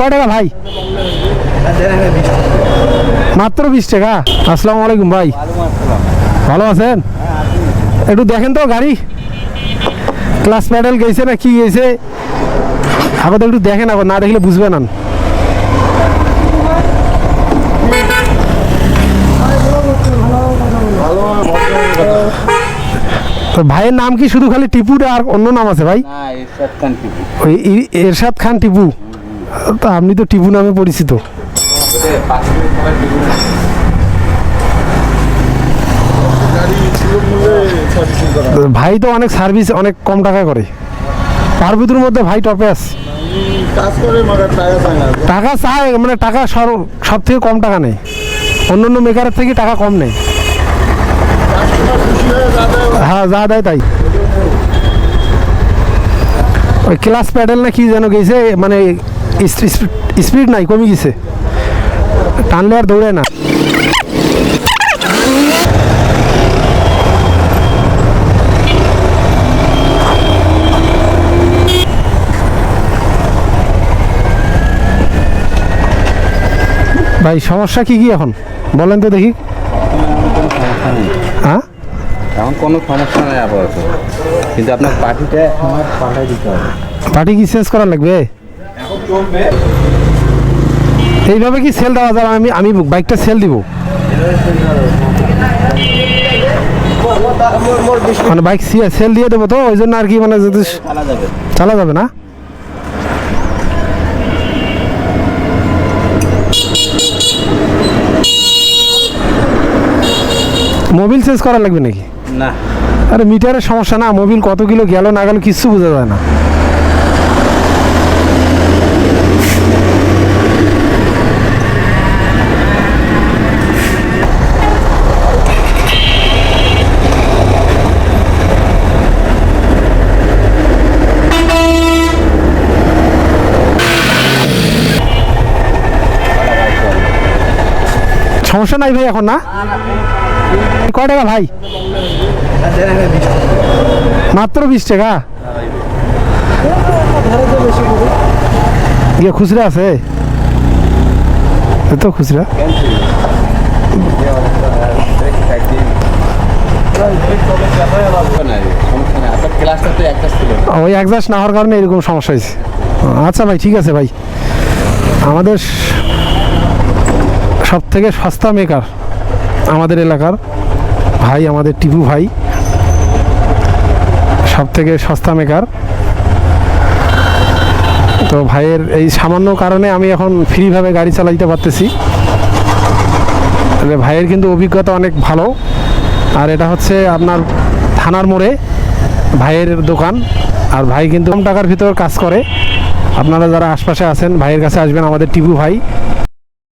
কয় টাকা ভাই? মাত্র বিশ টাকা। আসসালামু আলাইকুম ভাই। ভালো আছেন? একটু দেখেন তো গাড়ি। ক্লাস প্যাডেল গেছে না কি গেছে? আপাতত একটু দেখেন আবার না দেখলে বুঝবে না। তো ভাইয়ের নাম কি? শুধু খালি টিপু না আর অন্য নাম আছে ভাই? এরশাদ খান টিপু। তো আপনি তো টিপু নামে পরিচিত। ভাই তো অনেক সার্ভিস অনেক কম টাকা করে। তার ভিতর মধ্যে ভাই টপে মাগার টাকা চায় মানে টাকা সব থেকে কম টাকা নেই। অন্য অন্য মেকারের থেকে টাকা কম নেই। হ্যাঁ যা দেয় তাই। ওই ক্লাস প্যাডেল না কি যেন গেছে মানে স্পিড নাই কমে গেছে। টানলে আর দৌড়ে না। ভাই সমস্যা কি কি এখন? বলেন তো দেখি। হ্যাঁ? এখন কোনো সমস্যা নেই আপাতত। কিন্তু আপনার পার্টিটা আমার পাল্টাই দিতে হবে। পার্টি কি চেঞ্জ করা লাগবে? এইভাবে কি সেল দেওয়া যাবে আমি আমি বাইকটা সেল দিব। মানে বাইক সেল দিয়ে দেবো তো? ওই জন্য আর কি মানে যদি চালা যাবে। চালা যাবে না? মোবিল চেঞ্জ করা লাগবে নাকি? না। আরে মিটারের সমস্যা না মোবিল কত কিলো গেল না গেল কিচ্ছু বোঝা যায় না। সমস্যা নাই ভাই এখন, না? কয় টাকা ভাই? মাত্র বিশ টাকা? ইয়ে খুচরা আছে? তো খুচরা? ওই একজাস্ট না হওয়ার কারণে এরকম সমস্যা হয়েছে। আচ্ছা ভাই, ঠিক আছে ভাই। আমাদের সব থেকে সস্তা মেকার আমাদের এলাকার ভাই, আমাদের টিপু ভাই সব থেকে সস্তা মেকার তো ভাইয়ের এই সামান্য কারণে আমি এখন ফ্রিভাবে গাড়ি চালাইতে পারতেছি। তাহলে ভাইয়ের কিন্তু অভিজ্ঞতা অনেক ভালো। আর এটা হচ্ছে আপনার থানার মোড়ে ভাইয়ের দোকান। আর ভাই কিন্তু কম টাকার ভিতর কাজ করে। আপনারা যারা আশপাশে আছেন, ভাইয়ের কাছে আসবেন আমাদের টিপু ভাই।